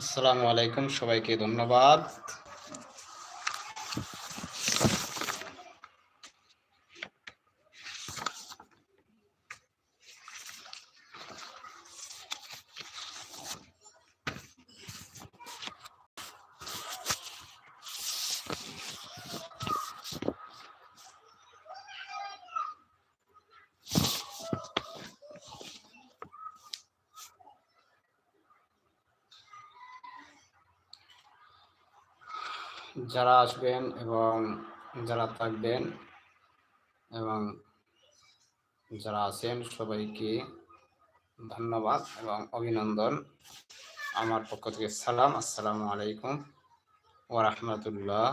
আসসালামু আলাইকুম সবাইকে ধন্যবাদ। যারা আসবেন এবং যারা থাকবেন এবং যারা আছেন সবাইকে ধন্যবাদ এবং অভিনন্দন। আমার পক্ষ থেকে সালাম। আসসালামু আলাইকুম ও রহমতুল্লাহ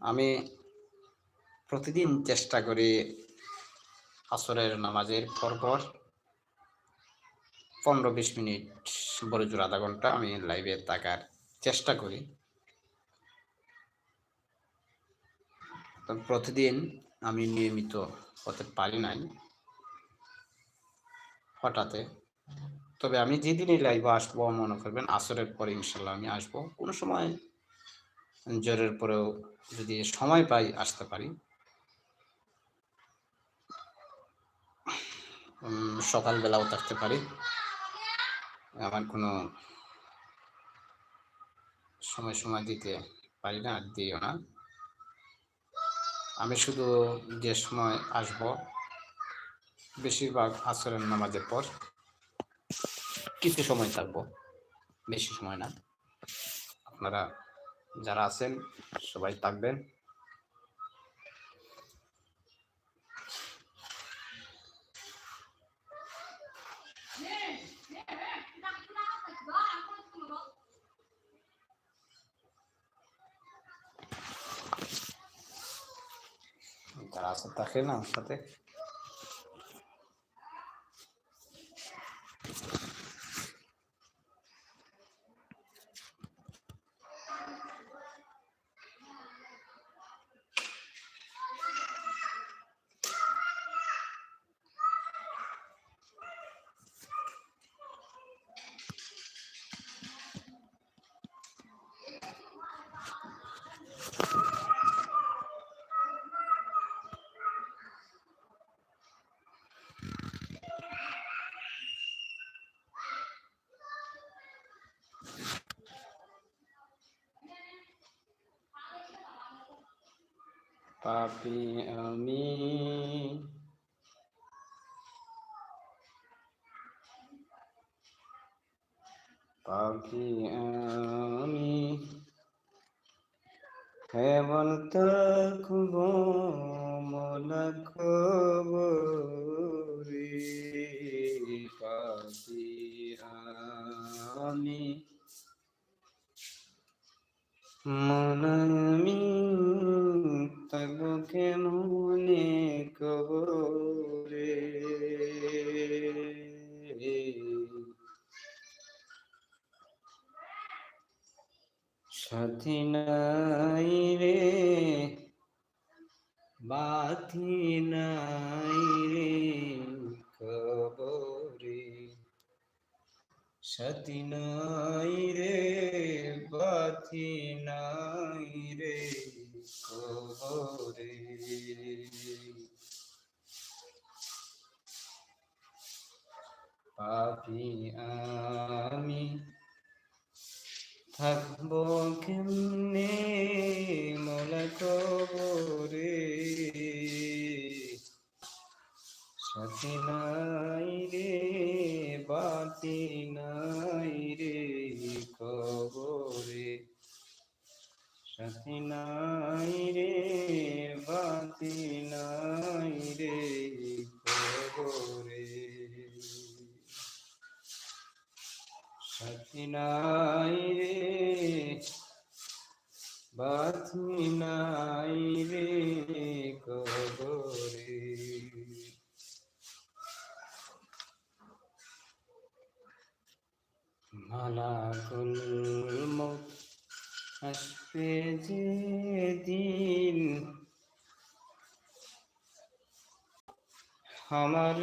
আমি প্রতিদিন চেষ্টা করি আসরের নামাজের পরপর পনেরো বিশ মিনিট বড় জোর আধা ঘণ্টা আমি লাইভে থাকার চেষ্টা করি। তো প্রতিদিন আমি নিয়মিত হতে পারি নাই হঠাৎ তবে আমি যেদিনই লাইভে আসব, মনে করবেন আসরের পরে ইনশাল্লাহ আমি আসব। কোনো সময় জ্বরের পরেও যদি সময় পাই আসতে পারি। সকালবেলাও থাকতে পারি। আমার কোনো সময় সময় দিতে পারি না, আর দিও না। আমি শুধু যে সময় আসব, বেশিরভাগ আসরের নামাজের পর কিছু সময় থাকব, বেশি সময় না। আপনারা যারা আছেন, সবাই থাকবেন। যারা আছে থাকেন আমার সাথে পাপি আমি। পাপি আমি? কেবল তকব মলকবরি পাপি আমি? মনমি তবু কেমনে কবরে সাথী নাই রে বাথি নাই রে কবরে সাথী নাই রে বাথি নাই কবরে পাপি আমি থাকব কেমনে মোলা কবরে? সাথী নাই রে বাতি নাই। সাথী নাই রে বাতি নাই রে কবরে সাথী নাই রে বাতি নাই আমার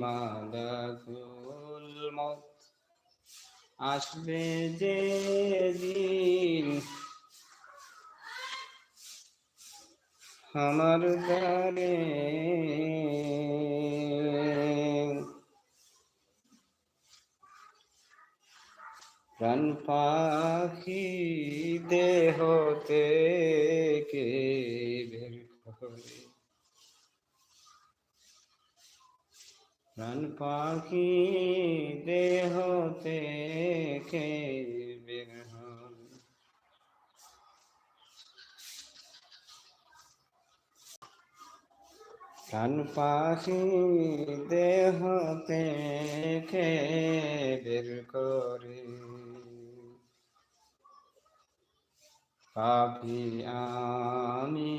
মালাকুল মত আসবে যে দিন। আমার দ্বারে প্রাণ পাখি দেহতে কে বের করে প্রাণ পাখি দেহ থেকে। প্রাণ পাখি দেহ থেকে বের করে পাপি আমি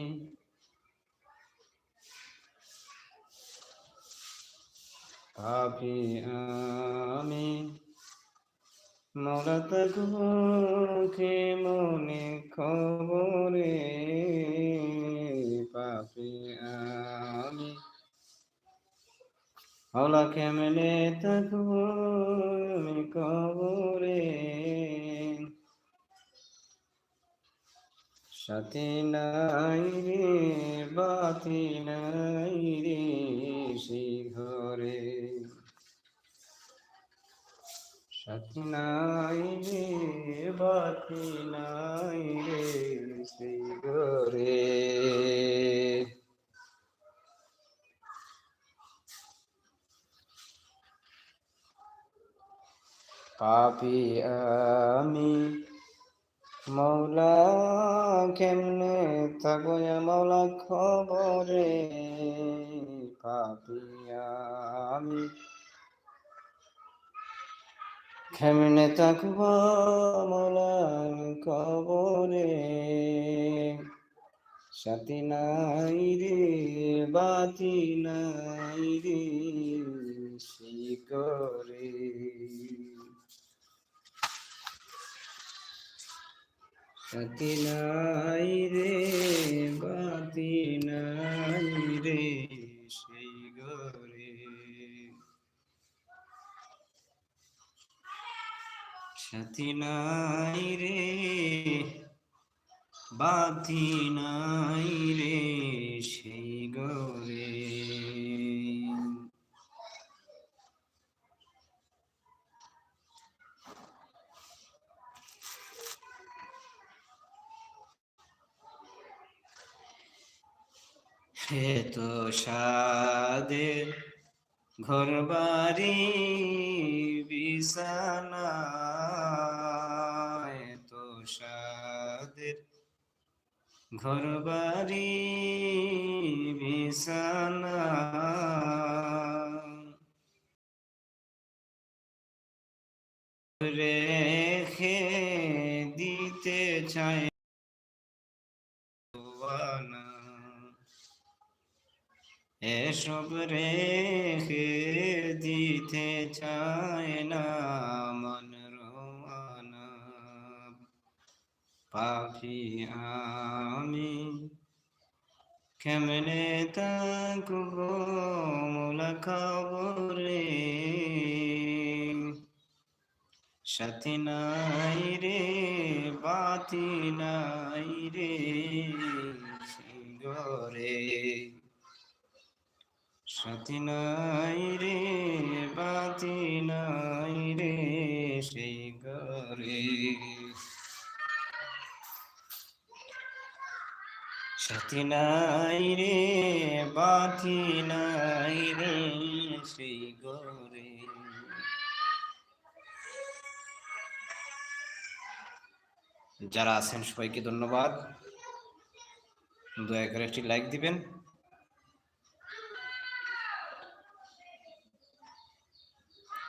পাপি আমি। মরত মুখে মনে খবরে পাপি আমি। হলা কেমনে থাকব কবরে? সাথে নাই রে, বাতি নাই রে সেই ঘরে। নাই পাপি আমি মৌলা কেমনে থাকব মৌলা খবরে? পাপি আমি কেমনে থাকব মৌলা খবরে সাথী নাই রে, বাতি নাই রে শিকরে সাথী নাই রে, বাতি নাই রে সেই গরে সাথী নাই রে বাতি নাই রে সেই গরে হে তো সাদের ঘর বাড়ি তো সাদের ঘর বাড়ি রেখে দিতে চায় না এসব রেখে দিতে চায় না মন রোয়ানা। পাখি আমি কেমনে তাকব মোলা খবরে? সাথী নাই রে, বাতি নাই রে গরে সাথী নাই রে, বাতি নাই রে সেই ঘরে। সাথী নাই রে, বাতি নাই রে সেই ঘরে। যারা আছেন সবাইকে ধন্যবাদ। দয়া করে একটি লাইক দিবেন।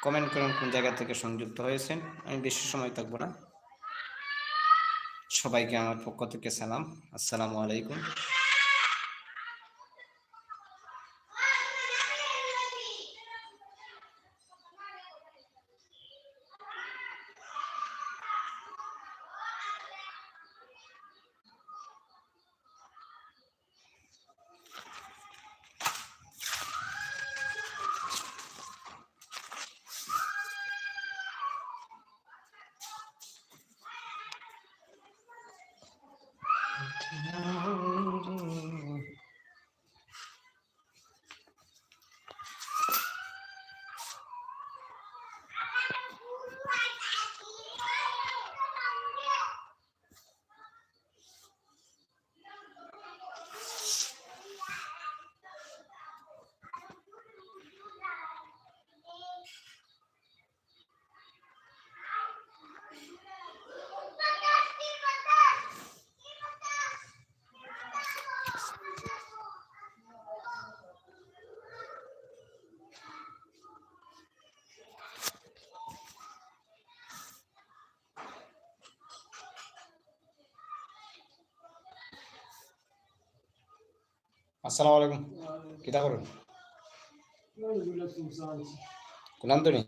কমেন্ট করুন কোন জায়গা থেকে সংযুক্ত হয়েছেন। আমি বেশি সময় থাকব না। সবাইকে আমার পক্ষ থেকে সালাম। আসসালামু আলাইকুম। আসসালামু আলাইকুম। কিতা করুন নেই